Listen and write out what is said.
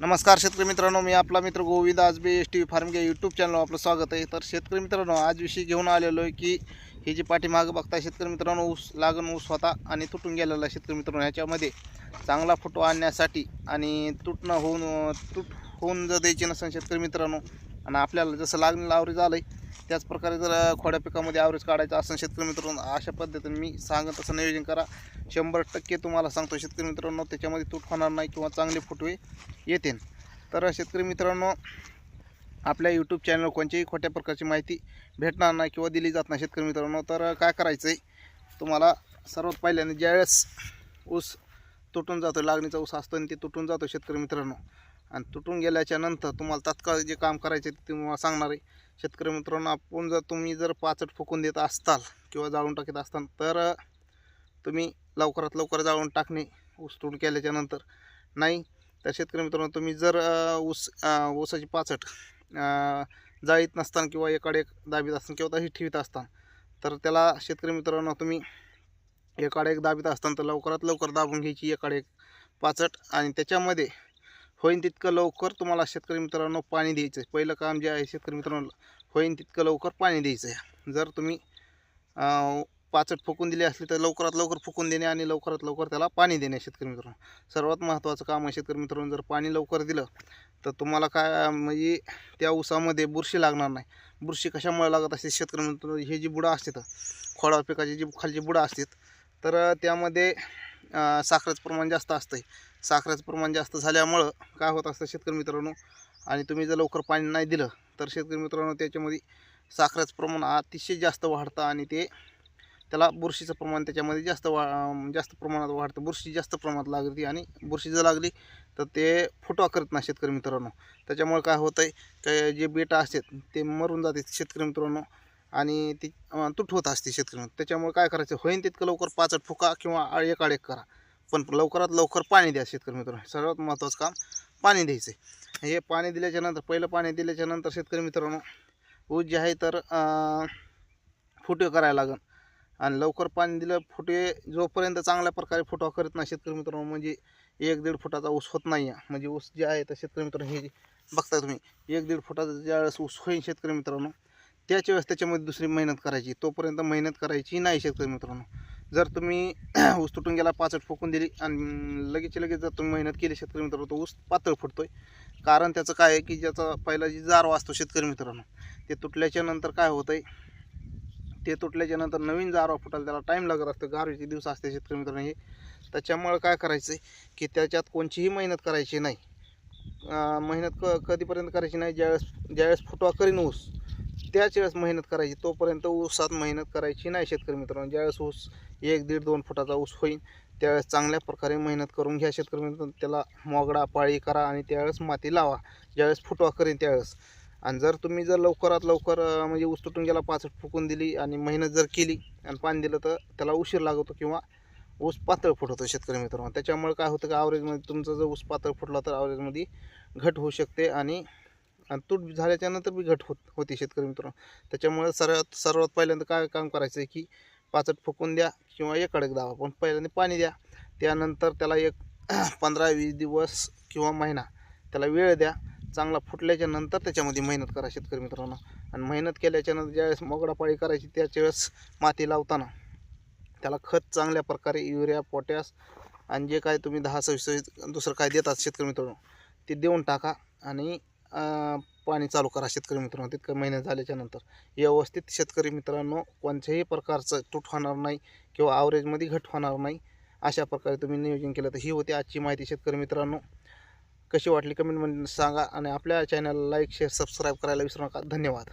नमस्कार शेतकरी मित्रांनो मी आपला मित्र Govind Aajbe S T V farm YouTube चॅनलवर आपलं स्वागत आहे. तर शेतकरी मित्रांनो आज विषयी घेऊन आलेलो आहे की ही जी पाठीमागं बघता शेतकरी मित्रांनो ऊस लागण ऊस होता आणि तुटून गेलेला आहे शेतकरी मित्रांनो ह्याच्यामध्ये चांगला फोटो आणण्यासाठी आणि तुटणं होऊन तुट होऊन जर द्यायची नसेल शेतकरी मित्रांनो आणि आपल्याला जसं लागण लावरी झालं आहे त्याचप्रकारे जर खोड्या पिकामध्ये ॲव्हरेज काढायचं असेल शेतकरी मित्रांनो अशा पद्धतीने मी सांगत तसं नियोजन करा. शंभर टक्के तुम्हाला सांगतो शेतकरी मित्रांनो त्याच्यामध्ये तूट होणार नाही किंवा चांगले फुटवे येतील. तर शेतकरी मित्रांनो आपल्या यूट्यूब चॅनलवर कोणत्याही खोट्या प्रकारची माहिती भेटणार नाही किंवा दिली जात नाही शेतकरी मित्रांनो. तर काय करायचं आहे तुम्हाला सर्वात पहिल्याने ज्यावेळेस ऊस तुटून जातो लागणीचा ऊस असतो आणि ते तुटून जातो शेतकरी मित्रांनो. आणि तुटून गेल्याच्यानंतर तुम्हाला तात्काळ जे काम करायचे ते तुम्हाला सांगणार आहे. शेतकरी मित्रांनो आपण जर तुम्ही जर पाचट फुकून देत असताल किंवा जाळून टाकत असताल तर तुम्ही लवकरात लवकर जाळून टाकणे ऊस तुटून केल्याच्यानंतर. नाही तर शेतकरी मित्रांनो तुम्ही जर ऊस ऊसाची पाचट जाळीत नसताना किंवा एकाडे एक दाबीत असताना किंवा तशी ठेवीत असताना तर त्याला शेतकरी मित्रांनो तुम्ही एकाडे एक दाबीत असताना तर लवकरात लवकर दाबून घ्यायची एकाडे एक पाचट. आणि त्याच्यामध्ये होईन तितकं लवकर तुम्हाला शेतकरी मित्रांनो पाणी द्यायचं आहे पहिलं काम जे आहे शेतकरी मित्रांनो होईन तितकं लवकर पाणी द्यायचं आहे जर तुम्ही पाचट फुकून दिली असली तर लवकरात लवकर फुकून देणे आणि लवकरात लवकर त्याला पाणी देणे शेतकरी मित्रांनो. सर्वात महत्त्वाचं काम आहे शेतकरी मित्रांनो जर पाणी लवकर दिलं तर तुम्हाला काय म्हणजे त्या ऊसामध्ये बुरशी लागणार नाही. बुरशी कशामुळे लागत असते? शेतकरी मित्रांनो हे जी बुडं असतात खोडा पिकाची जी खालची बुडं असतात तर त्यामध्ये साखरेचं प्रमाण जास्त असतं साखरेचं प्रमाण जास्त झाल्यामुळं काय होत असतं शेतकरी मित्रांनो आणि तुम्ही जर लवकर पाणी नाही दिलं तर शेतकरी मित्रांनो त्याच्यामध्ये साखरेचं प्रमाण अतिशय जास्त वाढतं आणि ते त्याला बुरशीचं प्रमाण त्याच्यामध्ये जास्त वा जास्त प्रमाणात वाढतं. बुरशी जास्त प्रमाणात लागते आणि बुरशी जर लागली तर ते फुटवा करत नाही शेतकरी मित्रांनो. त्याच्यामुळे काय होतं आहे काय जे बेटा असतात ते मरून जाते शेतकरी मित्रांनो. आणि ती तुट होत असते शेतकऱ्यांना. त्याच्यामुळे काय करायचं? होईन तितकं लवकर पाचट फुका किंवा एक आड एक करा. पण लवकरात लवकर पाणी द्या शेतकरी मित्रांनो. सर्वात महत्त्वाचं काम पाणी द्यायचं आहे. हे पाणी दिल्याच्यानंतर पहिलं पाणी दिल्याच्यानंतर शेतकरी मित्रांनो ऊस जे आहे तर फुटे करायला लागन. आणि लवकर पाणी दिलं फुटे जोपर्यंत चांगल्या प्रकारे फुटवा करत नाही शेतकरी मित्रांनो म्हणजे एक दीड फुटाचा ऊस होत नाही. आहे म्हणजे ऊस जे आहे तर शेतकरी मित्रांनो हे बघता तुम्ही एक दीड फुटाचा ज्यावेळेस ऊस होईल शेतकरी मित्रांनो त्याच वेळेस त्याच्यामध्ये दुसरी मेहनत करायची. तोपर्यंत मेहनत करायची नाही शेतकरी मित्रांनो. जर तुम्ही ऊस तुटून गेला पाचट फुकून दिली आणि लगेच लगेच जर तुम्ही मेहनत केली शेतकरी मित्रांनो तो ऊस पातळ फुटतोय. कारण त्याचं काय आहे की ज्याचा पहिला जी जारवा असतो शेतकरी मित्रांनो ते तुटल्याच्या नंतर काय होतं आहे ते तुटल्याच्या नंतर नवीन जारवा फुटायला त्याला टाईम लागत असतो. गारवीचे दिवस असते शेतकरी मित्रांनो हे. त्याच्यामुळं काय करायचं आहे की त्याच्यात कोणचीही मेहनत करायची नाही. मेहनत क कधीपर्यंत करायची नाही? ज्यावेळेस ज्यावेळेस फुटवा करीन ऊस त्याच वेळेस मेहनत करायची तोपर्यंत ऊसात मेहनत करायची नाही शेतकरी मित्रांनो. ज्यावेळेस ऊस एक दीड दोन फुटाचा ऊस होईल त्यावेळेस चांगल्या प्रकारे मेहनत करून घ्या शेतकरी मित्रांनो. त्याला मोगडा पाळी करा आणि त्यावेळेस माती लावा. ज्यावेळेस फुटवा करेन त्यावेळेस. आणि जर तुम्ही जर लवकरात लवकर म्हणजे ऊस तुटून गेला पाच फुकून दिली आणि मेहनत जर केली आणि पाणी दिलं तर त्याला उशीर लागतो किंवा ऊस पातळ फुटवतो शेतकरी मित्रांनो. त्याच्यामुळे काय होतं की ॲव्हरेजमध्ये तुमचा जर ऊस पातळ फुटला तर ॲव्हरेजमध्ये घट होऊ शकते आणि आणि तूट झाल्याच्यानंतर बी घट होत होती शेतकरी मित्रांनो. त्याच्यामुळे सर्वात सर्वात पहिल्यांदा काय काम करायचं आहे की पाचट फुकून द्या किंवा एक अडक दावा पण पहिल्यांदा पाणी द्या. त्यानंतर त्याला एक पंधरा वीस दिवस किंवा महिना त्याला वेळ द्या. चांगला फुटल्याच्या नंतर त्याच्यामध्ये मेहनत करा शेतकरी मित्रांनो. आणि मेहनत केल्याच्यानंतर ज्यावेळेस मोगडापाळी करायची त्याच वेळेस माती लावताना त्याला खत चांगल्या प्रकारे युरिया पोटॅश आणि जे काय तुम्ही दहा सव्वीस दुसरं काय देतात शेतकरी मित्रांनो ते देऊन टाका. आणि पाणी चालू करा शेतकरी मित्रांनो. तितकं महिने झाल्याच्यानंतर. व्यवस्थित शेतकरी मित्रांनो कोणत्याही प्रकारचं तूट होणार नाही किंवा आवरेजमध्ये घट होणार नाही. अशा प्रकारे तुम्ही नियोजन केलं तर ही होती आजची माहिती शेतकरी मित्रांनो. कशी वाटली कमेंटमध्ये सांगा आणि आपल्या चॅनलला लाईक शेअर सबस्क्राईब करायला विसरू नका. धन्यवाद.